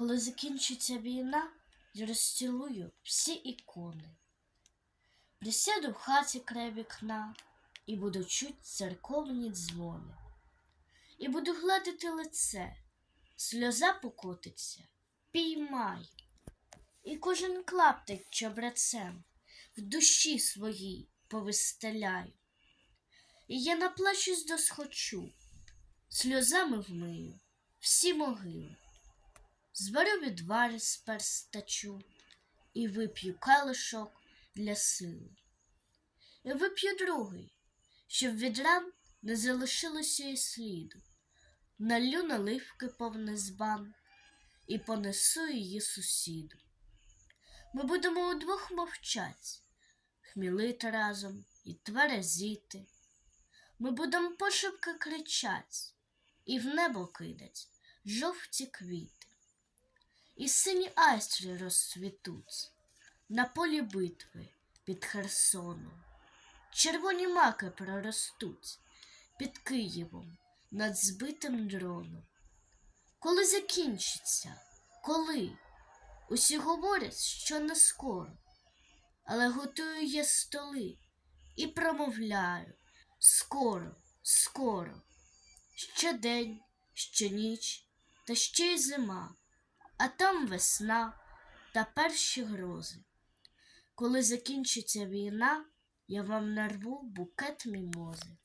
Коли закінчиться війна, я розцілую всі ікони. Присяду в хаті край вікна і буду чуть церковні дзвони. І буду гладити лице, сльоза покотиться, піймаю. І кожен клаптик чобрацем в душі своїй повистеляю. І я наплачусь досхочу, сльозами вмию всі могили. Зберу відвари з перстачу і вип'ю калишок для сили. І вип'ю другий, щоб від ран не залишилося і сліду. Налю наливки повний збан і понесу її сусіду. Ми будемо удвох мовчать, хмілити разом і тверезіти. Ми будемо пошепки кричать і в небо кидать жовті квіти. І сині айстри розцвітуть на полі битви під Херсоном. Червоні маки проростуть під Києвом над збитим дроном. Коли закінчиться, коли? Усі говорять, що не скоро, але готую я столи і промовляю скоро, скоро, ще день, ще ніч, та ще й зима, а там весна та перші грози. Коли закінчиться війна, я вам нарву букет мімози.